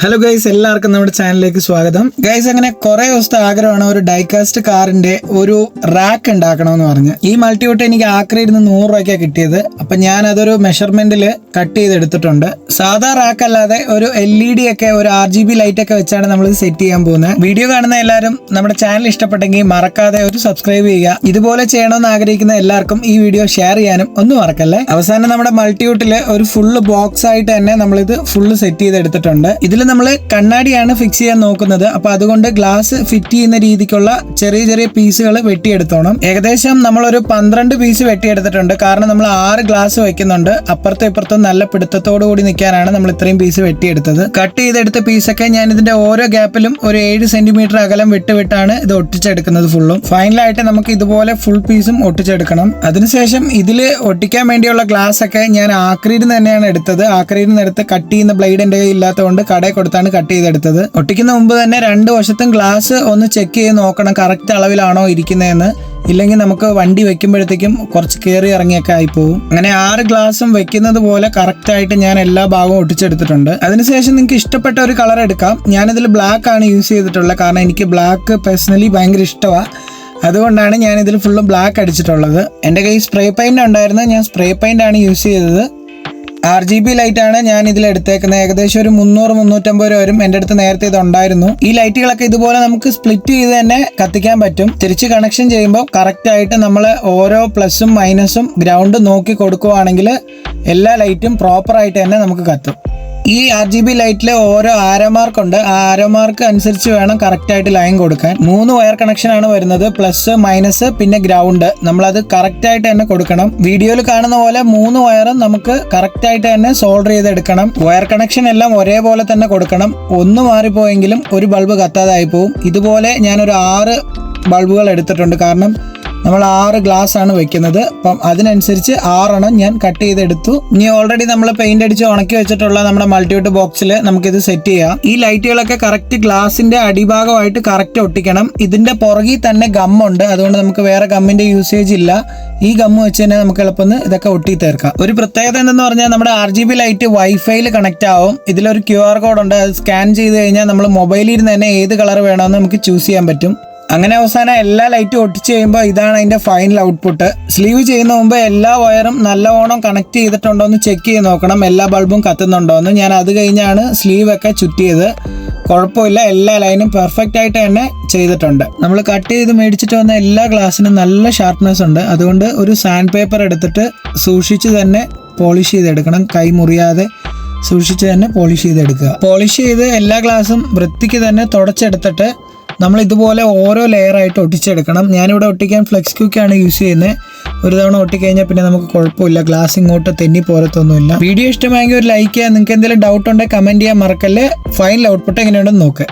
Hello guys എല്ലാവർക്കും നമ്മുടെ ചാനലിലേക്ക് സ്വാഗതം. ഗൈസ് അങ്ങനെ കുറെ ദിവസത്തെ ആഗ്രഹമാണ് ഒരു ഡൈകാസ്റ്റ് കാറിന്റെ ഒരു റാക്ക് ഉണ്ടാക്കണമെന്ന് പറഞ്ഞ്. ഈ മൾട്ടിവോട്ട് എനിക്ക് ആക്രയിരുന്ന് നൂറ് രൂപയ്ക്കാണ് കിട്ടിയത്. അപ്പൊ ഞാൻ അതൊരു മെഷർമെന്റിൽ കട്ട് ചെയ്തെടുത്തിട്ടുണ്ട്. സാധാ റാക്ക് അല്ലാതെ ഒരു എൽ ഇ ഡി ഒക്കെ ഒരു ആർ ജി ബി ലൈറ്റ് ഒക്കെ വെച്ചാണ് നമ്മൾ സെറ്റ് ചെയ്യാൻ പോകുന്നത്. വീഡിയോ കാണുന്ന എല്ലാവരും നമ്മുടെ ചാനൽ ഇഷ്ടപ്പെട്ടെങ്കിൽ മറക്കാതെ ഒരു സബ്സ്ക്രൈബ് ചെയ്യുക. ഇതുപോലെ ചെയ്യണമെന്ന് ആഗ്രഹിക്കുന്ന എല്ലാവർക്കും ഈ വീഡിയോ ഷെയർ ചെയ്യാനും ഒന്നും മറക്കല്ലേ? അവസാനം നമ്മുടെ മൾട്ടിവോട്ടിൽ ഒരു ഫുള്ള് ബോക്സ് ആയിട്ട് തന്നെ നമ്മളിത് ഫുള്ള് സെറ്റ് ചെയ്ത് എടുത്തിട്ടുണ്ട് ഇതിൽ നമ്മൾ കണ്ണാടിയാണ് ഫിക്സ് ചെയ്യാൻ നോക്കുന്നത്. അപ്പൊ അതുകൊണ്ട് ഗ്ലാസ് ഫിറ്റ് ചെയ്യുന്ന രീതിക്കുള്ള ചെറിയ ചെറിയ പീസുകൾ വെട്ടിയെടുത്തോണം. ഏകദേശം നമ്മൾ ഒരു പന്ത്രണ്ട് പീസ് വെട്ടിയെടുത്തിട്ടുണ്ട്. കാരണം നമ്മൾ ആറ് ഗ്ലാസ് വെക്കുന്നുണ്ട്. അപ്പുറത്തും ഇപ്പുറത്തും നല്ല പിടുത്തത്തോടു കൂടി നിൽക്കാനാണ് നമ്മൾ ഇത്രയും പീസ് വെട്ടിയെടുത്തത്. കട്ട് ചെയ്തെടുത്ത പീസൊക്കെ ഞാൻ ഇതിന്റെ ഓരോ ഗ്യാപ്പിലും ഒരു ഏഴ് സെന്റിമീറ്റർ അകലം വിട്ട് വിട്ടാണ് ഇത് ഒട്ടിച്ചെടുക്കുന്നത് ഫുള്ളും ഫൈനലായിട്ട് നമുക്ക് ഇതുപോലെ ഫുൾ പീസും ഒട്ടിച്ചെടുക്കണം. അതിനുശേഷം ഇതിൽ ഒട്ടിക്കാൻ വേണ്ടിയുള്ള ഗ്ലാസ് ഒക്കെ ഞാൻ ആക്രിയിൽ തന്നെയാണ് എടുത്തത്. ആക്രിയിൽ എടുത്ത് കട്ട് ചെയ്യുന്ന ബ്ലേഡ് എന്റെ കയ്യിൽ ഇല്ലാത്തതുകൊണ്ട് കടയിൽ കൊടുത്താണ് കട്ട് ചെയ്തെടുത്തത്. ഒട്ടിക്കുന്ന മുമ്പ് തന്നെ രണ്ട് വശത്തും ഗ്ലാസ് ഒന്ന് ചെക്ക് ചെയ്ത് നോക്കണം കറക്റ്റ് അളവിലാണോ ഇരിക്കുന്നതെന്ന്. ഇല്ലെങ്കിൽ നമുക്ക് വണ്ടി വെക്കുമ്പോഴത്തേക്കും കുറച്ച് കയറി ഇറങ്ങിയൊക്കെ ആയി അങ്ങനെ ആറ് ഗ്ലാസും വെക്കുന്നത് പോലെ കറക്റ്റ് ആയിട്ട് ഞാൻ എല്ലാ ഭാഗവും ഒട്ടിച്ചെടുത്തിട്ടുണ്ട്. അതിനുശേഷം നിങ്ങൾക്ക് ഇഷ്ടപ്പെട്ട ഒരു കളർ എടുക്കാം. ഞാനിതിൽ ബ്ലാക്ക് ആണ് യൂസ് ചെയ്തിട്ടുള്ളത് കാരണം എനിക്ക് ബ്ലാക്ക് പേഴ്സണലി ഭയങ്കര ഇഷ്ടമാണ് അതുകൊണ്ടാണ് ഞാൻ ഇതിൽ ഫുള്ള് ബ്ലാക്ക് അടിച്ചിട്ടുള്ളത്. എന്റെ കയ്യിൽ സ്പ്രേ പെയിന്റ് ഉണ്ടായിരുന്നു ഞാൻ സ്പ്രേ പെയിന്റ് ആണ് യൂസ് ചെയ്തത്. ആർ ജി ബി ലൈറ്റ് ആണ് ഞാൻ ഇതിൽ എടുത്തേക്കുന്നത്. ഏകദേശം ഒരു മുന്നൂറ് മുന്നൂറ്റമ്പത് രൂപ വരും. എന്റെ അടുത്ത് നേരത്തെ ഇത് ഉണ്ടായിരുന്നു. ഈ ലൈറ്റുകളൊക്കെ ഇതുപോലെ നമുക്ക് സ്പ്ലിറ്റ് ചെയ്ത് തന്നെ കത്തിക്കാൻ പറ്റും. തിരിച്ച് കണക്ഷൻ ചെയ്യുമ്പോൾ കറക്റ്റ് ആയിട്ട് നമ്മൾ ഓരോ പ്ലസും മൈനസും ഗ്രൗണ്ട് നോക്കി കൊടുക്കുവാണെങ്കിൽ എല്ലാ ലൈറ്റും പ്രോപ്പർ ആയിട്ട് തന്നെ നമുക്ക് കത്തും. ഈ ആർ ജി ബി ലൈറ്റിലെ ഓരോ ആരോ മാർക്ക് ഉണ്ട്. ആ ആരോ മാർക്ക് അനുസരിച്ച് വേണം കറക്റ്റായിട്ട് ലൈൻ കൊടുക്കാൻ. മൂന്ന് വയർ കണക്ഷനാണ് വരുന്നത്. പ്ലസ് മൈനസ് പിന്നെ ഗ്രൗണ്ട് നമ്മളത് കറക്റ്റായിട്ട് തന്നെ കൊടുക്കണം. വീഡിയോയിൽ കാണുന്ന പോലെ മൂന്ന് വയറും നമുക്ക് കറക്റ്റായിട്ട് തന്നെ സോൾഡർ ചെയ്തെടുക്കണം. വയർ കണക്ഷൻ എല്ലാം ഒരേപോലെ തന്നെ കൊടുക്കണം. ഒന്ന് മാറിപ്പോയെങ്കിലും ഒരു ബൾബ് കത്താതായി പോവും ഇതുപോലെ ഞാനൊരു ആറ് ബൾബുകൾ എടുത്തിട്ടുണ്ട്. കാരണം നമ്മൾ ആറ് ഗ്ലാസ് ആണ് വെക്കുന്നത്. അപ്പം അതിനനുസരിച്ച് ആറെണ്ണം ഞാൻ കട്ട് ചെയ്തെടുത്തു. ഇനി ഓൾറെഡി നമ്മൾ പെയിന്റ് അടിച്ച് ഉണക്കി വെച്ചിട്ടുള്ള നമ്മുടെ മൾട്ടിവിട്ട് ബോക്സിൽ നമുക്കിത് സെറ്റ് ചെയ്യാം. ഈ ലൈറ്റുകളൊക്കെ കറക്റ്റ് ഗ്ലാസിന്റെ അടിഭാഗമായിട്ട് കറക്റ്റ് ഒട്ടിക്കണം. ഇതിന്റെ പുറകിൽ തന്നെ ഗമ്മുണ്ട് അതുകൊണ്ട് നമുക്ക് വേറെ ഗമ്മിന്റെ യൂസേജ് ഇല്ല. ഈ ഗമ്മ് വെച്ച് തന്നെ നമുക്ക് എളുപ്പം ഇതൊക്കെ ഒട്ടി തീർക്കാം ഒരു പ്രത്യേകത എന്തെന്ന് പറഞ്ഞാൽ നമ്മുടെ ആർ ജി ബി ലൈറ്റ് വൈഫൈയിൽ കണക്ട് ആവും. ഇതിലൊരു ക്യു ആർ കോഡ് ഉണ്ട്. അത് സ്കാൻ ചെയ്ത് കഴിഞ്ഞാൽ നമ്മൾ മൊബൈലിൽ ഇരുന്ന് തന്നെ ഏത് കളർ വേണമെന്ന് നമുക്ക് ചൂസ് ചെയ്യാൻ പറ്റും. അങ്ങനെ അവസാനം എല്ലാ ലൈറ്റും ഒട്ടിച്ച് കഴിയുമ്പോൾ ഇതാണ് അതിന്റെ ഫൈനൽ ഔട്ട്പുട്ട് സ്ലീവ് ചെയ്യുന്ന മുമ്പ് എല്ലാ വയറും നല്ലവണ്ണം കണക്ട് ചെയ്തിട്ടുണ്ടോ എന്ന് ചെക്ക് ചെയ്ത് നോക്കണം. എല്ലാ ബൾബും കത്തുന്നുണ്ടോ എന്ന്. ഞാൻ അത് കഴിഞ്ഞാണ് സ്ലീവ് ഒക്കെ ചുറ്റിയത്. കുഴപ്പമില്ല എല്ലാ ലൈനും പെർഫെക്റ്റ് ആയിട്ട് തന്നെ ചെയ്തിട്ടുണ്ട്. നമ്മൾ കട്ട് ചെയ്ത് മേടിച്ചിട്ട് വന്ന എല്ലാ ഗ്ലാസ്സിനും നല്ല ഷാർപ്നെസ് ഉണ്ട്. അതുകൊണ്ട് ഒരു സാൻഡ് പേപ്പർ എടുത്തിട്ട് സൂക്ഷിച്ച് തന്നെ പോളിഷ് ചെയ്തെടുക്കണം. കൈ മുറിയാതെ സൂക്ഷിച്ച് തന്നെ പോളിഷ് ചെയ്തെടുക്കുക. പോളിഷ് ചെയ്ത് എല്ലാ ഗ്ലാസും വൃത്തിക്ക് തന്നെ തുടച്ചെടുത്തിട്ട് നമ്മൾ ഇതുപോലെ ഓരോ ലെയർ ആയിട്ട് ഒട്ടിച്ചെടുക്കണം. ഞാനിവിടെ ഒട്ടിക്കാൻ ഫ്ലെക്സ് ക്യൂക്കാണ് യൂസ് ചെയ്യുന്നത് ഒരു തവണ ഒട്ടിക്കഴിഞ്ഞാൽ പിന്നെ നമുക്ക് കുഴപ്പമില്ല. ഗ്ലാസ് ഇങ്ങോട്ട് തെന്നി പോരത്തൊന്നുമില്ല. വീഡിയോ ഇഷ്ടമായെങ്കിൽ ഒരു ലൈക്ക് ചെയ്യാൻ നിങ്ങൾക്ക് എന്തെങ്കിലും ഡൗട്ട് ഉണ്ടെങ്കിൽ കമന്റ് ചെയ്യാൻ മറക്കല്ലേ. ഫൈനൽ ഔട്ട്പുട്ട് എങ്ങനെയുണ്ടെന്ന് നോക്കുക